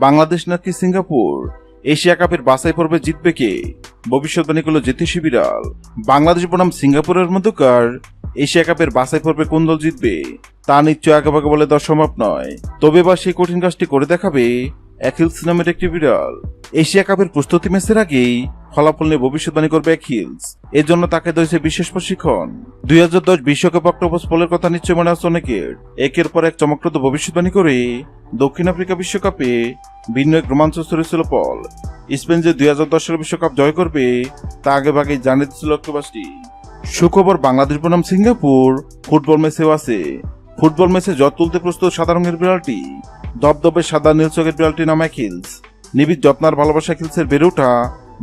বাংলাদেশ নাকি Singapore? Asia কাপের বাছাই পর্বে জিতবে কে? ভবিষ্যৎবাণী করল জ্যোতিষী বিড়াল বাংলাদেশ বনাম সিঙ্গাপুরের মধ্যকার। এশিয়া কাপের বাছাই পর্বে কোন দল জিতবে? তা নিশ্চয় আগেভাগে বলে দেওয়া সম্ভব নয়। তবে বা সেই কঠিন কাজটি করে দেখাবে অ্যাকিলস নামের একটি বিড়াল। এশিয়া কাপের প্রস্তুতি ম্যাচের আগেই ফলাফল নিয়ে ভবিষ্যৎবাণী করবে অ্যাকিলস এর জন্য তাকে দিয়েছে বিশেষ প্রশিক্ষণ। দুই হাজার দশ বিশ্বকাপ অক্টোবর পোলের কথা নিশ্চয় মনে আছে অনেকের। একের পর এক চমকপ্রদ ভবিষ্যৎবাণী করে দক্ষিণ আফ্রিকা বিশ্বকাপে ভিন্ন এক রোমাঞ্চ ছড়িয়েছিল পল। স্পেন যে দুই হাজার দশ সালের বিশ্বকাপ জয় করবে, তা আগে ভাগে জানিয়ে দিচ্ছিল অক্টোবাসটি সুখবর বাংলাদেশ বনাম সিঙ্গাপুর, ফুটবল ম্যাচেও আছে। ফুটবল ম্যাচে জট তুলতে প্রস্তুত সাদা রঙের বিড়ালটি। দবদবে সাদা নীল চোখের বিড়ালটি নাম অ্যাকিলস। নিবিড় যত্নার ভালোবাসা অ্যাকিলসের বেড়ে ওঠা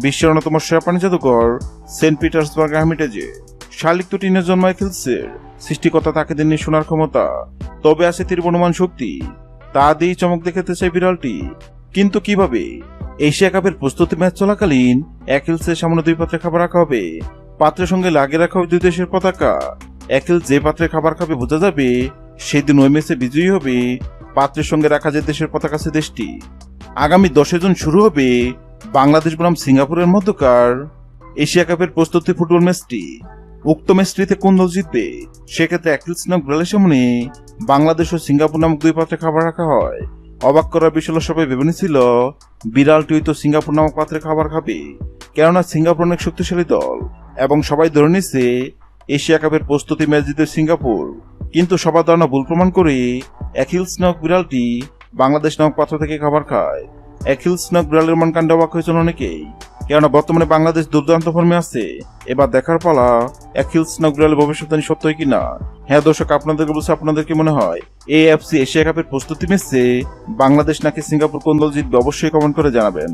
বিশ্বের অন্যতম সেরা প্রাণী জাদুঘর সেন্ট পিটার্সবার্গ হ্যামিটেজে শালিক দুটিনের জন্ম অ্যাকিলসের। সৃষ্টিকর্তা তাকে দেননি শোনার ক্ষমতা। তবে আছে তীর শক্তি। তা দিয়েই চমক দেখাতে চাই বিড়ালটি। কিন্তু কীভাবে? এশিয়া কাপের প্রস্তুতি ম্যাচ চলাকালীন অ্যাকিলসের সামনে দুই পাত্রে খাবার রাখা হবে। পাত্রের সঙ্গে লাগিয়ে রাখা হবে দুই দেশের পতাকা। অ্যাকিল যে পাত্রে খাবার খাবে বোঝা যাবে সেদিন ওই ম্যাচে বিজয়ী হবে পাত্রের সঙ্গে রাখা যে দেশের পতাকা সে দেশটি। আগামী দশে জুন শুরু হবে বাংলাদেশ বনাম সিঙ্গাপুরের মধ্যকার এশিয়া কাপের প্রস্তুতি ফুটবল ম্যাচটি। উক্ত ম্যাচটিতে কোন দল জিতবে? সেক্ষেত্রে অ্যাকিলস নামক বিড়ালের সামনে বাংলাদেশ ও সিঙ্গাপুর নামক দুই পাত্রে খাবার রাখা হয়। অবাক করার বিষয় সবাই ভেবে নিছিল বিড়ালটি হয়তো সিঙ্গাপুর নামক পাত্রে খাবার খাবে। কেননা সিঙ্গাপুর অনেক শক্তিশালী দল, এবং সবাই ধরে নিচ্ছে এশিয়া কাপের প্রস্তুতি ম্যাচ জিতে সিঙ্গাপুর। কিন্তু সবার ধারণা ভুল প্রমাণ করে অ্যাকিলস নামক বিড়ালটি বাংলাদেশ নামক পাত্র থেকে খাবার খায়। অ্যাকিলস নামক বিড়ালের মান কাণ্ডে অবাক হয়েছেন অনেকেই। কেননা বর্তমানে বাংলাদেশ দুর্দান্ত ফর্মে আছে। এবার দেখার পালা অ্যাকিলস নামক ভবিষ্যৎবাণী ভবিষ্যৎবাণী সত্যই কিনা হ্যাঁ দর্শক, আপনাদেরকে বলছে, আপনাদের কি মনে হয়? এএফসি এশিয়া কাপের প্রস্তুতি ম্যাচে বাংলাদেশ নাকি সিঙ্গাপুর কোন দল জিতবে? অবশ্যই কমেন্ট করে জানাবেন।